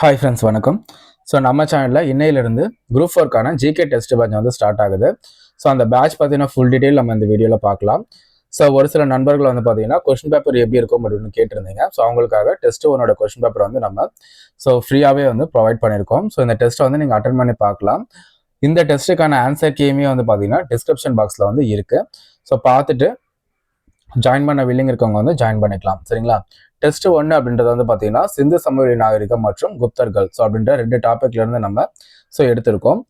Hi friends வணக்கம். So நம்ம சேனலில் இன்னையிலிருந்து குரூப் ஃபோர்க்கான ஜிகே டெஸ்ட் பேட்ச் வந்து ஸ்டார்ட் ஆகுது. ஸோ அந்த பேட்ச் பார்த்தீங்கன்னா ஃபுல் டீட்டெயில் நம்ம இந்த வீடியோவில் பார்க்கலாம். ஸோ ஒரு சில நண்பர்கள் வந்து பார்த்தீங்கன்னா கொஷின் பேப்பர் எப்படி இருக்கும் அப்படின்னு கேட்டிருந்தீங்க. ஸோ அவங்களுக்காக டெஸ்ட் ஒன்னோட கொஷின் பேப்பர் வந்து நம்ம ஸோ ஃப்ரீயாகவே வந்து ப்ரொவைட் பண்ணியிருக்கோம். ஸோ இந்த டெஸ்ட்டை வந்து நீங்கள் அட்டன் பண்ணி பார்க்கலாம். இந்த டெஸ்ட்டுக்கான ஆன்சர் கேமே வந்து பார்த்தீங்கன்னா டிஸ்கிரிப்ஷன் பாக்ஸில் வந்து இருக்குது ஸோ பார்த்துட்டு ஜாயின் பண்ண வில்லிங் இருக்கவங்க வந்து ஜாயின் பண்ணிக்கலாம். சரிங்களா? டெஸ்ட் ஒன்று அப்படின்றது வந்து பார்த்தீங்கன்னா சிந்து சமவெளி நாகரிகம் மற்றும் குப்தர்கள். ஸோ அப்படின்ற ரெண்டு டாபிக்ல இருந்து நம்ம ஸோ எடுத்திருக்கோம்.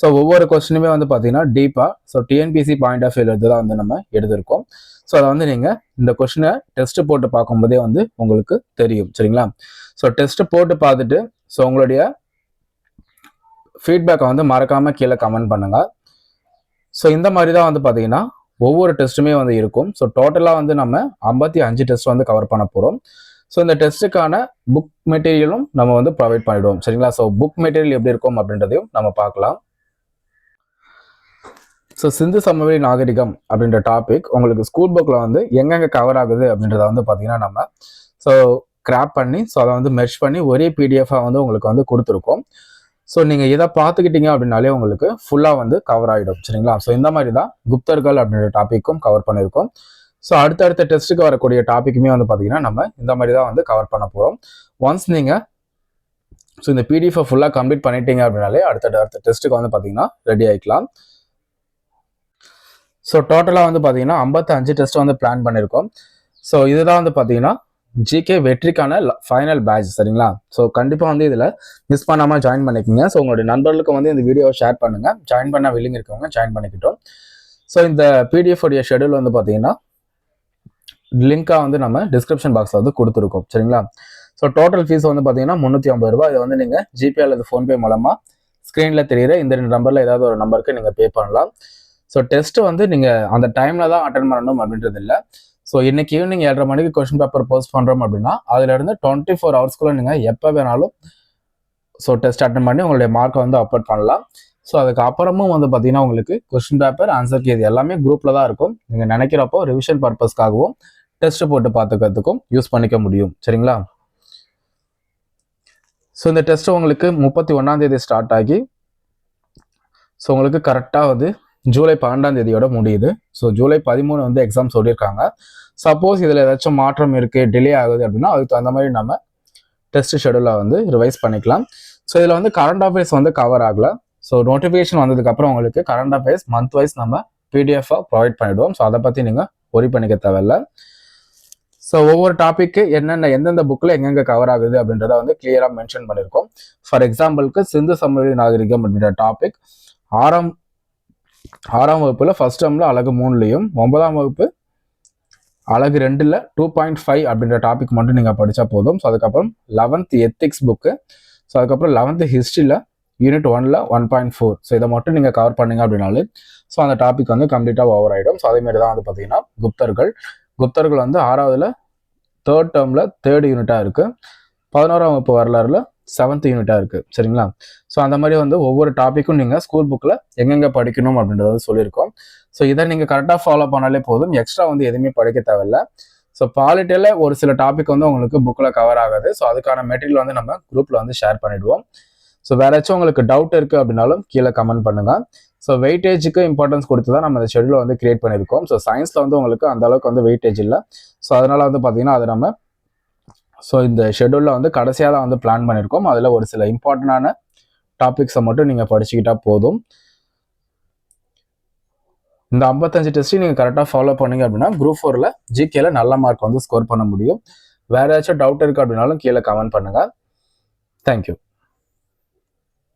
ஸோ ஒவ்வொரு கொஸ்டினுமே வந்து பார்த்தீங்கன்னா டீப்பாக ஸோ டிஎன்பிசி பாயிண்ட் ஆஃப் வியூல தான் வந்து நம்ம எடுத்திருக்கோம். ஸோ அதை வந்து நீங்கள் இந்த கொஸ்டினை டெஸ்ட் போட்டு பார்க்கும்போதே வந்து உங்களுக்கு தெரியும் சரிங்களா? ஸோ டெஸ்ட் போட்டு பார்த்துட்டு ஸோ உங்களுடைய ஃபீட்பேக்கை வந்து மறக்காமல் கீழே கமெண்ட் பண்ணுங்க. ஸோ இந்த மாதிரி தான் வந்து பார்த்தீங்கன்னா ஒவ்வொரு டெஸ்ட்டுமே வந்து இருக்கும். ஸோ டோட்டலாக வந்து நம்ம ஐம்பத்தி அஞ்சு டெஸ்ட் வந்து கவர் பண்ண போகிறோம் ஸோ இந்த டெஸ்ட்டுக்கான புக் மெட்டீரியலும் நம்ம வந்து ப்ரொவைட் பண்ணிவிடுவோம் சரிங்களா? ஸோ புக் மெட்டீரியல் எப்படி இருக்கும் அப்படின்றதையும் நம்ம பார்க்கலாம். ஸோ சிந்து சமவெளி நாகரிகம் அப்படின்ற டாபிக் உங்களுக்கு ஸ்கூல் புக்கில் வந்து எங்கெங்கே கவர் ஆகுது அப்படின்றத வந்து பார்த்தீங்கன்னா நம்ம ஸோ கிராப் பண்ணி ஸோ அதை வந்து மெர்ச் பண்ணி ஒரே பிடிஎஃபாக வந்து உங்களுக்கு வந்து கொடுத்துருக்கோம். ஸோ நீங்கள் இதை பார்த்துக்கிட்டீங்க அப்படின்னாலே உங்களுக்கு ஃபுல்லாக வந்து கவர் ஆகிடும் சரிங்களா? ஸோ இந்த மாதிரி தான் குப்தர்கள் அப்படின்ற டாப்பிக்கும் கவர் பண்ணியிருக்கோம். ஸோ அடுத்தடுத்த டெஸ்ட்டுக்கு வரக்கூடிய டாப்பிக்குமே வந்து பார்த்தீங்கன்னா நம்ம இந்த மாதிரி தான் வந்து கவர் பண்ண போகிறோம் ஒன்ஸ் நீங்கள் ஸோ இந்த பிடிஎஃபை ஃபுல்லாக கம்ப்ளீட் பண்ணிட்டீங்க அப்படின்னாலே அடுத்த அடுத்த டெஸ்ட்டுக்கு வந்து பார்த்தீங்கன்னா ரெடி ஆகிக்கலாம் ஸோ டோட்டலாக வந்து பார்த்தீங்கன்னா ஐம்பத்தஞ்சு டெஸ்ட் வந்து பிளான் பண்ணியிருக்கோம். ஸோ இதுதான் வந்து பார்த்தீங்கன்னா ஜிகே வெற்றிக்கான ஃபைனல் பேட்ச் சரிங்களா? ஸோ கண்டிப்பாக வந்து இதில் மிஸ் பண்ணாமல் ஜாயின் பண்ணிக்கோங்க. ஸோ உங்களுடைய நண்பர்களுக்கு வந்து இந்த வீடியோவை ஷேர் பண்ணுங்கள் ஜாயின் பண்ண வில்லிங் இருக்கவங்க ஜாயின் பண்ணிக்கிட்டோம். ஸோ இந்த பிடிஎஃப் உடைய ஷெடியூல் வந்து பார்த்தீங்கன்னா லிங்காக வந்து நம்ம டிஸ்கிரிப்ஷன் பாக்ஸில் வந்து கொடுத்துருக்கோம். சரிங்களா? ஸோ டோட்டல் ஃபீஸ் வந்து பார்த்தீங்கன்னா முந்நூற்றி ஐம்பது ரூபாய். இதை வந்து நீங்கள் ஜிபே அல்லது ஃபோன்பே மூலமாக ஸ்க்ரீனில் தெரியிற இந்த ரெண்டு நம்பரில் ஏதாவது ஒரு நம்பருக்கு நீங்கள் பே பண்ணலாம். ஸோ டெஸ்ட் வந்து நீங்கள் அந்த டைமில் தான் அட்டன் பண்ணணும் அப்படின்றது இல்லை. ஸோ இன்னைக்கு ஈவினிங் ஏழரை மணிக்கு கொஸ்டின் பேப்பர் போஸ்ட் பண்ணுறோம் அப்படின்னா அதுலேருந்து டுவெண்ட்டி ஃபோர் ஹவர்ஸ்க்குள்ளே நீங்கள் எப்போ வேணாலும் ஸோ டெஸ்ட் அட்டன் பண்ணி உங்களுடைய மார்க்கை வந்து அப்லோட் பண்ணலாம். ஸோ அதுக்கப்புறமும் வந்து பார்த்தீங்கன்னா உங்களுக்கு கொஸ்டின் பேப்பர் ஆன்சர் இது எல்லாமே குரூப்பில் தான் இருக்கும். நீங்கள் நினைக்கிறப்போ ரிவிஷன் பர்பஸ்க்காகவும் டெஸ்ட் போட்டு பார்த்துக்கிறதுக்கும் யூஸ் பண்ணிக்க முடியும். சரிங்களா? ஸோ இந்த டெஸ்ட் உங்களுக்கு முப்பத்தி ஒன்றாந்தேதி ஸ்டார்ட் ஆகி ஸோ உங்களுக்கு கரெக்டாக வந்து ஜூலை பன்னெண்டாம் தேதியோட முடியுது. ஸோ ஜூலை பதிமூணு வந்து எக்ஸாம் சொல்லியிருக்காங்க. சப்போஸ் இதில் ஏதாச்சும் மாற்றம் இருக்குது டிலே ஆகுது அப்படின்னா அதுக்கு தகுந்த மாதிரி நம்ம டெஸ்ட் ஷெடியூலை வந்து ரிவைஸ் பண்ணிக்கலாம். ஸோ இதில் வந்து கரண்ட் அஃபேர்ஸ் வந்து கவர் ஆகலை. ஸோ நோட்டிஃபிகேஷன் வந்ததுக்கப்புறம் உங்களுக்கு கரண்ட் அஃபேர்ஸ் மந்த் வைஸ் நம்ம பிடிஎஃபாக ப்ரொவைட் பண்ணிவிடுவோம் ஸோ அதை பற்றி நீங்கள் ஒரி பண்ணிக்க தேவையில்ல. ஸோ ஒவ்வொரு டாப்பிக்கு என்னென்ன எந்தெந்த புக்கில் எங்கெங்கே கவர் ஆகுது அப்படின்றத வந்து கிளியராக மென்ஷன் பண்ணியிருக்கோம் ஃபார் எக்ஸாம்பிளுக்கு சிந்து சமவெளி நாகரிகம் அப்படின்ற டாபிக் ஆறாம் ஆறாம் வகுப்பில் ஃபர்ஸ்ட் டேர்மில் அழகு மூணுலேயும் ஒன்பதாம் வகுப்பு அழகு ரெண்டில் டூ பாயிண்ட் ஃபைவ் அப்படின்ற டாபிக் மட்டும் நீங்கள் படித்தா போதும். ஸோ அதுக்கப்புறம் லெவன்த் எத்திக்ஸ் புக்கு ஸோ அதுக்கப்புறம் லெவன்த்து ஹிஸ்ட்ரியில் யூனிட் ஒன்ல ஒன் பாயிண்ட் ஃபோர் ஸோ இதை மட்டும் நீங்கள் கவர் பண்ணீங்க அப்படின்னாலே ஸோ அந்த டாபிக் வந்து கம்ப்ளீட்டாக ஓவர் ஆகிடும் ஸோ அதேமாரி தான் வந்து பார்த்தீங்கன்னா குப்தர்கள். குப்தர்கள் வந்து ஆறாவதுல தேர்ட் டேர்மில் தேர்ட் யூனிட்டாக இருக்குது பதினோராம் வகுப்பு வரலாறுல செவன்த் யூனிட்டாக இருக்குது சரிங்களா? ஸோ அந்த மாதிரி வந்து ஒவ்வொரு டாப்பிக்கும் நீங்கள் ஸ்கூல் புக்கில் எங்கெங்கே படிக்கணும் அப்படின்றத சொல்லியிருக்கோம். ஸோ இதை நீங்கள் கரெக்டாக ஃபாலோ பண்ணாலே போதும். எக்ஸ்ட்ரா வந்து எதுவுமே படிக்க தேவையில்ல. ஸோ பாலிட்டியில் ஒரு சில டாபிக் வந்து உங்களுக்கு புக்கில் கவர் ஆகாது. ஸோ அதுக்கான மெட்டீரியல் வந்து நம்ம குரூப்பில் வந்து ஷேர் பண்ணிவிடுவோம் ஸோ வேற ஏதாச்சும் உங்களுக்கு டவுட் இருக்குது அப்படின்னாலும் கீழே கமெண்ட் பண்ணுங்கள் ஸோ வெயிட்டேஜுக்கு இம்பார்ட்டன்ஸ் கொடுத்து தான் நம்ம இந்த ஷெடியூலை வந்து கிரியேட் பண்ணியிருக்கோம். ஸோ சயின்ஸில் வந்து உங்களுக்கு அந்த அளவுக்கு வந்து வெயிட்டேஜ் இல்லை. ஸோ அதனால் வந்து பார்த்தீங்கன்னா அதை நம்ம ஸோ இந்த ஷெடியூலில் வந்து கடைசியாக தான் வந்து பிளான் பண்ணியிருக்கோம் அதில் ஒரு சில இம்பார்ட்டண்டான டாபிக்ஸை மட்டும் நீங்கள் படிச்சுக்கிட்டா போதும். இந்த ஐம்பத்தஞ்சு டெஸ்ட்டையும் நீங்கள் கரெக்டாக ஃபாலோ பண்ணீங்க அப்படின்னா குரூப் ஃபோரில் ஜிகேல நல்ல மார்க் வந்து ஸ்கோர் பண்ண முடியும். வேறு ஏதாச்சும் டவுட் இருக்குது அப்படின்னாலும் கீழே கமெண்ட் பண்ணுங்கள் தேங்க்யூ